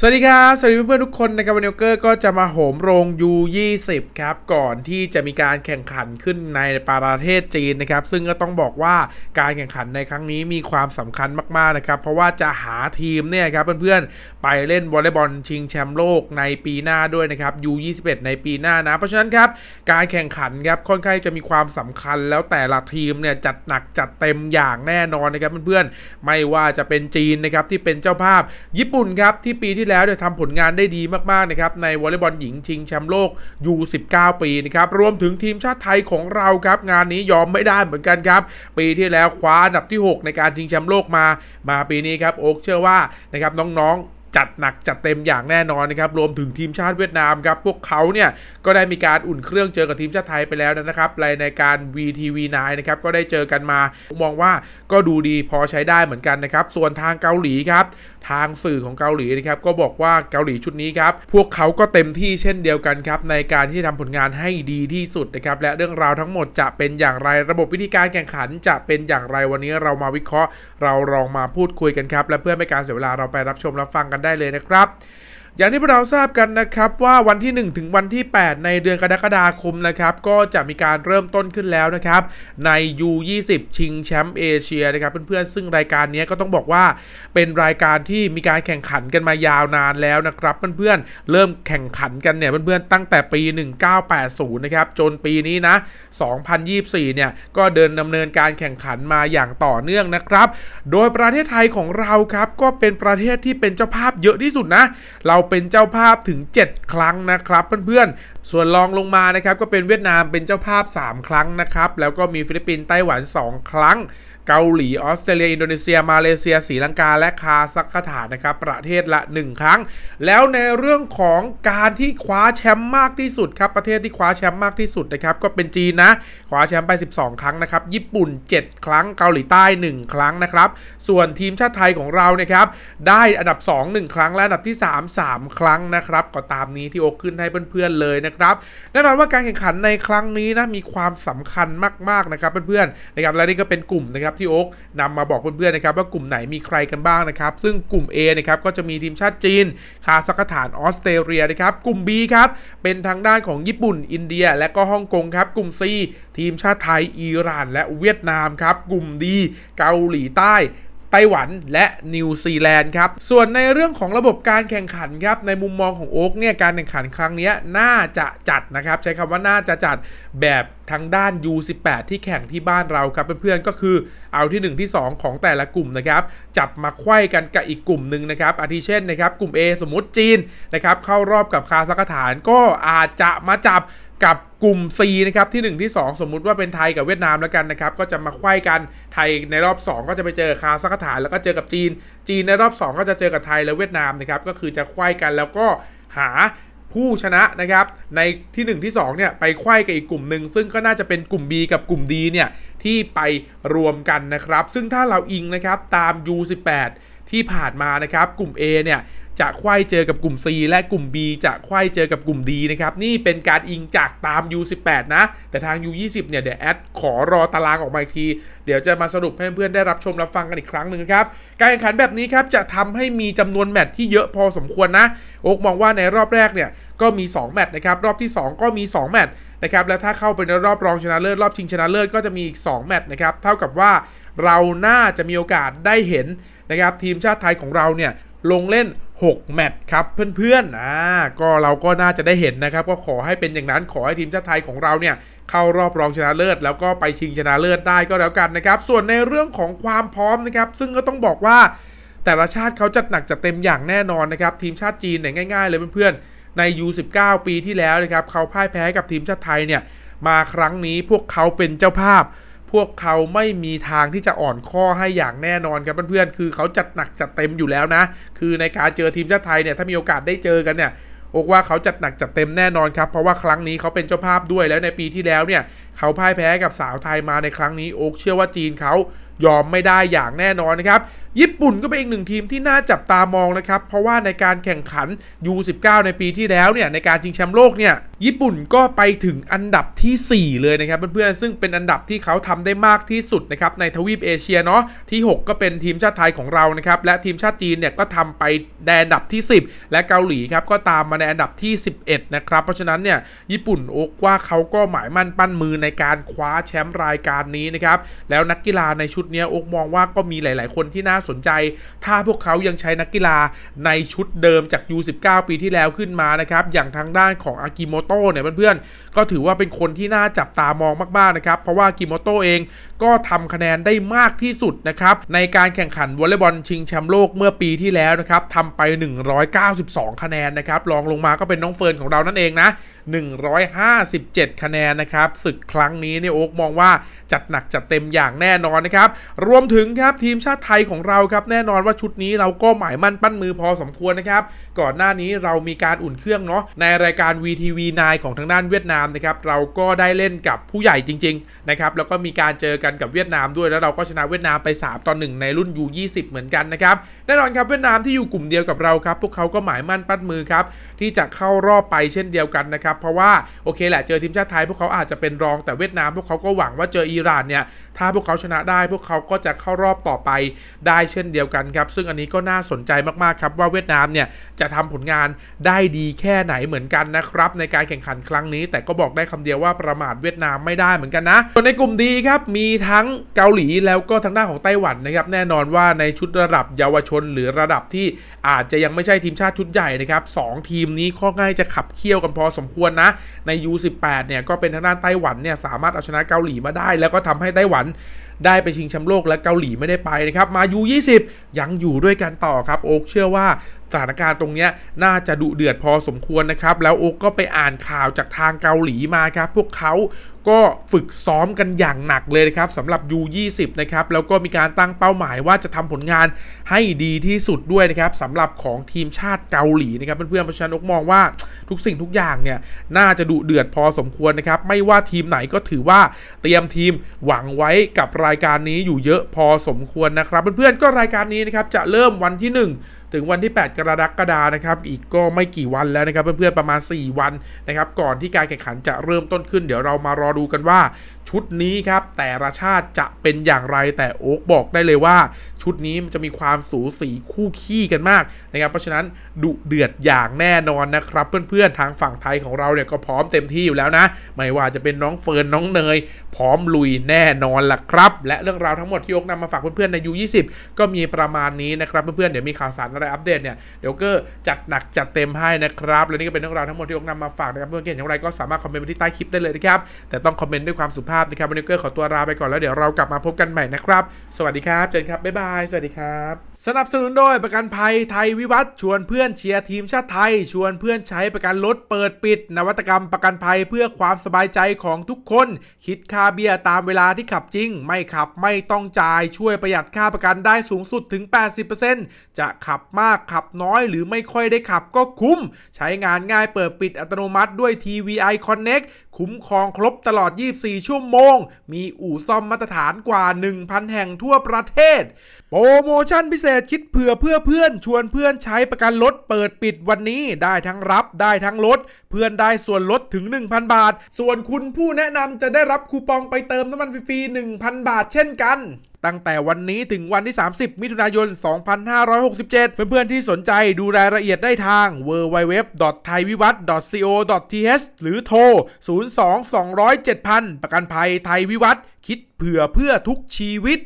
สวัสดีครับ สวัสดีเพื่อนๆทุกคนนะครับวันนี้เกอร์ก็จะมาโหมโรง U20 ครับ ก่อนที่จะมีการแข่งขันขึ้นในประเทศจีนนะครับ ซึ่งก็ต้องบอกว่าการแข่งขันในครั้งนี้มีความสำคัญมากๆนะครับ เพราะว่าจะหาทีมเนี่ยครับเพื่อนๆ ไปเล่นวอลเลย์บอลชิงแชมป์โลกในปีหน้าด้วยนะครับ U21 ในปีหน้านะ เพราะฉะนั้นครับการแข่งขันครับค่อนข้างจะมีความสำคัญแล้วแต่ละทีมเนี่ยจัดหนักจัดเต็มอย่างแน่นอนนะครับเพื่อนๆ ไม่ว่าจะเป็นจีนนะครับที่เป็นเจ้าภาพญี่ปุ่นครับที่ปีที่แล้วเนี่ยทำผลงานได้ดีมากๆนะครับในวอลเลย์บอลหญิงชิงแชมป์โลกยู19 ปีนะครับรวมถึงทีมชาติไทยของเราครับงานนี้ยอมไม่ได้เหมือนกันครับ ปีที่แล้วคว้าอันดับที่ 6 ในการชิงแชมป์โลกมา มาปีนี้ครับโอ๊กเชื่อว่านะครับน้องๆ จัดหนักจัดเต็มอย่างแน่นอนนะครับรวมถึงทีมชาติเวียดนามครับพวกเขาเนี่ยก็ได้มีการอุ่นเครื่องเจอกับทีมชาติไทยไปแล้วนะครับในในการ VTV9 นะครับก็ได้เจอกันมา มองว่าก็ดูดีพอใช้ได้เหมือนกันนะครับส่วนทางเกาหลีครับทางสื่อของเกาหลีนะครับก็บอกว่าเกาหลีชุดนี้ครับพวกเขาก็เต็มที่เช่นเดียวกันครับในการที่ทำผลงานให้ดีที่สุดนะครับและเรื่องราวทั้งหมดจะเป็นอย่างไรระบบวิธีการแข่งขันจะเป็นอย่างไรวันนี้เรามาวิเคราะห์ เราลองมาพูดคุยกันครับและเพื่อไม่การเสียเวลาเราไปรับชมรับฟังกันได้เลยนะครับ อย่างที่พวกเราทราบกันนะครับว่าวันที่ 1 ถึงวันที่ 8 ในเดือนกรกฎาคมนะครับก็จะมีการเริ่มต้นขึ้นแล้วนะครับใน U20 ชิงแชมป์เอเชียนะครับเพื่อนๆซึ่งรายการนี้ก็ต้องบอกว่าเป็นรายการที่มีการแข่งขันกันมายาวนานแล้วนะครับเพื่อนๆเริ่มแข่งขันกันเนี่ยเพื่อนๆตั้งแต่ปี 1980 นะครับจนปีนี้นะ 2024 เนี่ยก็เดินดำเนินการแข่งขันมาอย่างต่อเนื่องนะครับ โดยประเทศไทยของเราครับก็เป็นประเทศที่เป็นเจ้าภาพเยอะที่สุดนะเราเป็นเจ้าภาพถึง 7 ครั้งนะครับเพื่อนๆ ส่วนรองลงมานะครับก็เป็นเวียดนามเป็นเจ้าภาพ 3 ครั้งนะครับ แล้วก็มีฟิลิปปินส์ไต้หวัน 2 ครั้ง เกาหลี ออสเตรเลีย อินโดนีเซีย มาเลเซียศรีลังกา และคาซัคสถานนะครับ ประเทศละ 1 ครั้ง แล้วในเรื่องของการที่คว้าแชมป์มากที่สุดครับ ประเทศที่คว้าแชมป์มากที่สุดนะครับ ก็เป็นจีนนะ คว้าแชมป์ไป 12 ครั้งนะครับ ญี่ปุ่น 7 ครั้ง เกาหลีใต้ 1 ครั้งนะครับ ส่วนทีมชาติไทยของเราเนี่ยครับได้อันดับ 2 1 ครั้งและอันดับที่ 3 3 ครั้งนะครับ ก็ตามนี้ที่อกขึ้นให้เพื่อนๆเลยนะครับ แน่นอนว่าการแข่งขันในครั้งนี้นะมีความสำคัญมากๆนะครับเพื่อนๆนะครับและนี่ก็เป็นกลุ่มนะครับที่โอ๊กนำมาบอกเพื่อนๆนะครับว่ากลุ่มไหนมีใครกันบ้างนะครับ ซึ่งกลุ่ม A นะครับก็จะมีทีมชาติจีน คาซัคสถานออสเตรเลียนะครับ กลุ่ม B ครับเป็นทางด้านของญี่ปุ่น อินเดีย และก็ฮ่องกงครับกลุ่ม C ทีมชาติไทยอิหร่าน และเวียดนามครับกลุ่ม D เกาหลีใต้ไต้หวันและนิวซีแลนด์ครับ ส่วนในเรื่องของระบบการแข่งขันครับ ในมุมมองของโอ๊กเนี่ยการแข่งขันครั้งนี้น่าจะจัดนะครับ ใช้คำว่าน่าจะจัดแบบ ทางด้าน U18 ที่แข่งที่บ้านเราครับเพื่อนๆก็คือเอาที่ 1 ที่ 2 ของแต่ละกลุ่มนะครับจับมาไขว้กันกับอีกกลุ่มหนึ่งนะครับอาทิเช่นนะครับกลุ่ม A สมมุติจีนนะครับเข้ารอบกับคาซัคสถานก็อาจจะมาจับกับกลุ่ม C นะครับที่ 1 ที่ 2 สมมุติว่าเป็นไทยกับเวียดนามแล้วกันนะครับก็จะมาไขว้กันไทยในรอบ 2 ก็จะไปเจอคาซัคสถานแล้วก็เจอกับจีน จีนในรอบ 2 ก็จะเจอกับไทยและเวียดนามนะครับก็คือจะไขว้กันแล้วก็หา ผู้ชนะนะครับ ในที่ 1 ที่2เนี่ยไปไขว้กับอีกกลุ่มหนึ่งซึ่งก็น่าจะเป็นกลุ่ม B กับกลุ่ม D เนี่ยที่ไปรวมกันนะครับ ซึ่งถ้าเราอิงนะครับตาม U18 ที่ผ่านมานะครับ กลุ่ม A เนี่ย จะไขว้เจอกับกลุ่ม C และกลุ่ม B จะไขว้เจอกับกลุ่ม D นะครับ นี่เป็นการอิงจากตาม U18 นะ แต่ทาง U20 เนี่ย เดี๋ยวแอดขอรอตารางออกมาอีกที เดี๋ยวจะมาสรุปให้เพื่อนๆได้รับชมรับฟังกันอีกครั้งหนึ่งครับ การแข่งขันแบบนี้ครับ จะทำให้มีจำนวนแมตช์ที่เยอะพอสมควรนะ โอ๊กมองว่าในรอบแรกเนี่ยก็มี 2 แมตช์นะครับ รอบที่ 2 ก็มี 2 แมตช์นะครับ แล้วถ้าเข้าไปในรอบรองชนะเลิศรอบชิงชนะเลิศก็จะมีอีก 2 แมตช์นะครับ เท่ากับว่าเราน่าจะมีโอกาสได้เห็นนะครับทีมชาติไทยของเราเนี่ยลงเล่น 6 แมตช์ครับเพื่อนๆอ่าก็เราก็น่าจะได้เห็นนะครับ ก็ขอให้เป็นอย่างนั้นขอให้ทีมชาติไทยของเราเนี่ยเข้ารอบรองชนะเลิศ แล้วก็ไปชิงชนะเลิศได้ก็แล้วกันนะครับ ส่วนในเรื่องของความพร้อมนะครับซึ่งก็ต้องบอกว่าแต่ละชาติเขาจัดหนักจัดเต็มอย่างแน่นอนนะครับ ทีมชาติจีนเนี่ยง่ายๆเลยเพื่อนๆใน U19 ปีที่แล้วนะครับเขาพ่ายแพ้กับทีมชาติไทยเนี่ยมาครั้งนี้พวกเขาเป็นเจ้าภาพ พวกเขาไม่มีทางที่จะอ่อนข้อให้อย่างแน่นอนครับเพื่อนๆ คือเขาจัดหนักจัดเต็มอยู่แล้วนะ คือในการเจอทีมชาติไทยเนี่ยถ้ามีโอกาสได้เจอกันเนี่ยอกว่าเขาจัดหนักจัดเต็มแน่นอนครับ เพราะว่าครั้งนี้เขาเป็นเจ้าภาพด้วยแล้วในปีที่แล้วเนี่ย เขาพ่ายแพ้กับสาวไทยมาในครั้งนี้โอกเชื่อว่าจีนเขายอมไม่ได้อย่างแน่นอนนะครับ ญี่ปุ่นก็เป็นอีกหนึ่งทีมที่น่าจับตามองนะครับ เพราะว่าในการแข่งขัน U19 ในปีที่แล้วเนี่ยในการชิงแชมป์โลกเนี่ยญี่ปุ่นก็ไปถึงอันดับทีสี่4 เลยนะครับเพื่อนๆซึ่งเป็นอันดับที่เขาทำได้มากที่สุดนะครับในทวีปเอเชียเนาะที่ 6 ก็เป็นทีมชาติไทยของเรานะครับและทีมชาติจีนเนี่ยก็ทำไปในอันดับที่ 10 และเกาหลีครับก็ตามมาในอันดับที่ 11 นะครับ เพราะฉะนั้นเนี่ยญี่ปุ่นโอกว่าเขาก็หมายมั่นปั้นมือในการคว้าแชมป์รายการนี้นะครับแล้วนักกีฬาในชุดเนี้ยโอกมองว่าก็มีหลาย ๆ คนที่น่าสนใจ ถ้าพวกเขายังใช้นักกีฬาในชุดเดิมจาก U19 ปีที่แล้วขึ้นมานะครับ อย่างทางด้านของอากิโมโตะเนี่ยเพื่อนๆก็ถือว่าเป็นคนที่น่าจับตามองมากๆนะครับ เพราะว่าอากิโมโตะเองก็ทำคะแนนได้มากที่สุดนะครับในการแข่งขันวอลเลย์บอลชิงแชมป์โลกเมื่อปีที่แล้วนะครับทำไป 192 คะแนนนะครับรองลงมาก็เป็นน้องเฟิร์นของเรานั่นเองนะ157 คะแนนนะครับศึกครั้งนี้เนี่ยโอ๊กมองว่าจัดหนักจัดเต็มอย่างแน่นอนนะครับรวมถึงครับทีมชาติไทยของเราครับแน่นอนว่าชุดนี้เราก็หมายมั่นปั้นมือพอสมควรนะครับก่อนหน้านี้เรามีการอุ่นเครื่องเนาะในรายการ VTV 9 ของทางด้านเวียดนามนะครับเราก็ได้เล่นกับผู้ใหญ่จริงๆนะครับแล้วก็มีการเจอกันกับเวียดนามด้วยแล้วเราก็ชนะเวียดนามไป 3ต่อ1ในรุ่น U20 เหมือนกันนะครับแน่นอนครับเวียดนามที่อยู่กลุ่มเดียวกับเราครับพวกเขาก็หมายมั่นปั้นมือครับที่จะเข้ารอบไปเช่นเดียวกันนะครับเพราะว่าโอเคแหละเจอทีมชาติไทยพวกเขาอาจจะเป็นรองแต่เวียดนามพวกเขาก็หวังว่าเจออิหร่านเนี่ยถ้าพวกเขาชนะได้ พวกเขาก็จะเข้ารอบต่อไปได้เช่นเดียวกันครับซึ่งอันนี้ก็น่าสนใจมากๆครับว่าเวียดนามเนี่ยจะทำผลงานได้ดีแค่ไหนเหมือนกันนะครับในการแข่งขันครั้งนี้ แต่ก็บอกได้คำเดียวว่าประมาทเวียดนามไม่ได้เหมือนกันนะส่วนในกลุ่มดีครับมีทั้งเกาหลีแล้วก็ทางด้านของไต้หวันนะครับแน่นอนว่าในชุดระดับเยาวชน หรือระดับที่อาจจะยังไม่ใช่ทีมชาติชุดใหญ่นะครับสองทีมนี้ข้อง่ายจะขับเคี่ยวกันพอสมควรนะใน U18 เนี่ยก็เป็นทางด้านไต้หวันเนี่ยสามารถเอาชนะเกาหลีมาได้ แล้วก็ทำให้ไต้หวันได้ไปชิงแชมป์โลกและเกาหลีไม่ได้ไปนะครับมา U20 ยังอยู่ด้วยกันต่อครับโอ๊กเชื่อว่าสถานการณ์ตรงนี้น่าจะดุเดือดพอสมควรนะครับ แล้วโอ๊กก็ไปอ่านข่าวจากทางเกาหลีมาครับ พวกเขา ก็ฝึกซ้อมกันอย่างหนักเลยนะครับสำหรับ U20 นะครับแล้วก็มีการตั้งเป้าหมายว่าจะทำผลงานให้ดีที่สุดด้วยนะครับสำหรับของทีมชาติเกาหลีนะครับเพื่อนๆเพราะฉะนั้นโอ๊กมองว่าทุกสิ่งทุกอย่างเนี่ยน่าจะดุเดือดพอสมควรนะครับไม่ว่าทีมไหนก็ถือว่าเตรียมทีมหวังไว้กับรายการนี้อยู่เยอะพอสมควรนะครับ เพื่อนๆก็รายการนี้นะครับจะเริ่มวันที่ 1ถึงวันที่ 8 กรกฎานะครับ อีกก็ไม่กี่วันแล้วนะครับ เพื่อนๆประมาณ 4 วันนะครับก่อนที่การแข่งขันจะเริ่มต้นขึ้น เดี๋ยวเรามารอดูกันว่า ชุดนี้ครับแต่ละชาติจะเป็นอย่างไรแต่โอ๊กบอกได้เลยว่า ชุดนี้มันจะมีความสูสีคู่ขี้กันมากนะครับเพราะฉะนั้นดุเดือดอย่างแน่นอนนะครับเพื่อนๆทางฝั่งไทยของเราเนี่ยก็พร้อมเต็มที่อยู่แล้วนะ ไม่ว่าจะเป็นน้องเฟิร์นน้องเนย พร้อมลุยแน่นอนล่ะครับ และเรื่องราวทั้งหมดที่โอ๊กนำมาฝากเพื่อนๆใน U20 ก็มีประมาณนี้นะครับเพื่อนๆเดี๋ยวมีข่าวสารอะไรอัปเดตเนี่ยเดี๋ยวก็จัดหนักจัดเต็มให้นะครับและนี่ก็เป็นเรื่องราวทั้งหมดที่โอ๊กนำมาฝากนะครับเพื่อนเห็นอย่างไรก็สามารถคอมเมนต์มาที่ใต้คลิปได้เลยนะครับแต่ต้องคอมเมนต์ด้วยความสุภาพนะครับวันนี้ก็ขอตัวลาไปก่อนแล้วเดี๋ยวเรากลับมาพบกันใหม่นะครับ สวัสดีครับเจนครับบ๊ายบายสวัสดีครับ สนับสนุนโดยประกันภัยไทยวิวัฒน์ชวนเพื่อนเชียร์ทีมชาติไทย ชวนเพื่อนใช้ประกันลดเปิดปิด นวัตกรรมประกันภัยเพื่อความสบายใจของทุกคน คิดค่าเบี้ยตามเวลาที่ขับจริง ไม่ขับไม่ต้องจ่ายช่วยประหยัดค่าประกันได้สูงสุดถึง 80%จะขับมากขับน้อยหรือไม่ค่อยได้ขับก็คุ้ม ใช้งานง่ายเปิดปิดอัตโนมัติด้วย TVI Connect คุ้มครองครบตลอด 24 ชั่วโมง มีอู่ซ่อมมาตรฐานกว่า 1,000 แห่งทั่วประเทศ โปรโมชั่นพิเศษคิดเผื่อเพื่อเพื่อน ชวนเพื่อนใช้ประกันรถเปิดปิดวันนี้ได้ทั้งรับได้ทั้งลด เพื่อนได้ส่วนลดถึง 1,000 บาท ส่วนคุณผู้แนะนำจะได้รับคูปองไปเติมน้ำมันฟรีๆ1,000 บาทเช่นกัน ตั้งแต่วันนี้ถึงวันที่ 30 มิถุนายน 2567 เพื่อนๆที่สนใจดูรายละเอียดได้ทาง www.thaivivat.co.th หรือโทร 02 200 7000 ประกันภัยไทยวิวัฒน์คิดเผื่อเพื่อทุกชีวิต